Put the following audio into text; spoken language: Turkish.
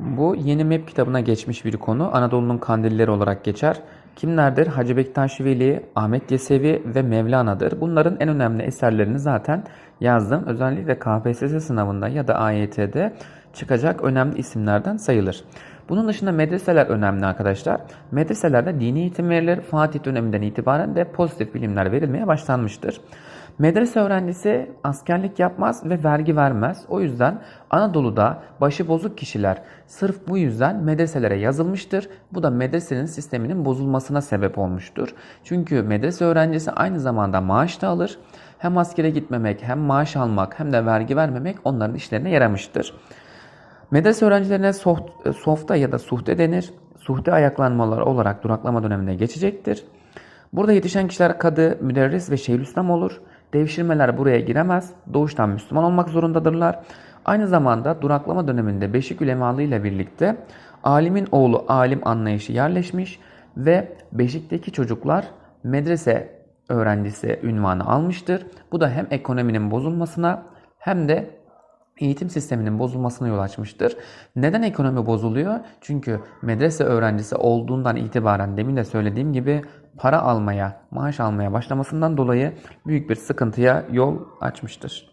Bu yeni map kitabına geçmiş bir konu. Anadolu'nun kandilleri olarak geçer. Kimlerdir? Hacı Bektaş Veli, Ahmet Yesevi ve Mevlana'dır. Bunların en önemli eserlerini zaten yazdım. Özellikle KPSS sınavında ya da AYT'de çıkacak önemli isimlerden sayılır. Bunun dışında medreseler önemli arkadaşlar. Medreselerde dini eğitim verilir. Fatih döneminden itibaren de pozitif bilimler verilmeye başlanmıştır. Medrese öğrencisi askerlik yapmaz ve vergi vermez. O yüzden Anadolu'da başı bozuk kişiler sırf bu yüzden medreselere yazılmıştır. Bu da medresenin sisteminin bozulmasına sebep olmuştur. Çünkü medrese öğrencisi aynı zamanda maaş da alır. Hem askere gitmemek, hem maaş almak, hem de vergi vermemek onların işlerine yaramıştır. Medrese öğrencilerine soft, softa ya da suhte denir. Suhte ayaklanmalar olarak duraklama dönemine geçecektir. Burada yetişen kişiler kadı, müderris ve şeyhülislam olur. Devşirmeler buraya giremez. Doğuştan Müslüman olmak zorundadırlar. Aynı zamanda duraklama döneminde Beşik ulemalı ile birlikte alimin oğlu alim anlayışı yerleşmiş ve Beşik'teki çocuklar medrese öğrencisi ünvanı almıştır. Bu da hem ekonominin bozulmasına hem de eğitim sisteminin bozulmasına yol açmıştır. Neden ekonomi bozuluyor? Çünkü medrese öğrencisi olduğundan itibaren demin de söylediğim gibi para almaya, maaş almaya başlamasından dolayı büyük bir sıkıntıya yol açmıştır.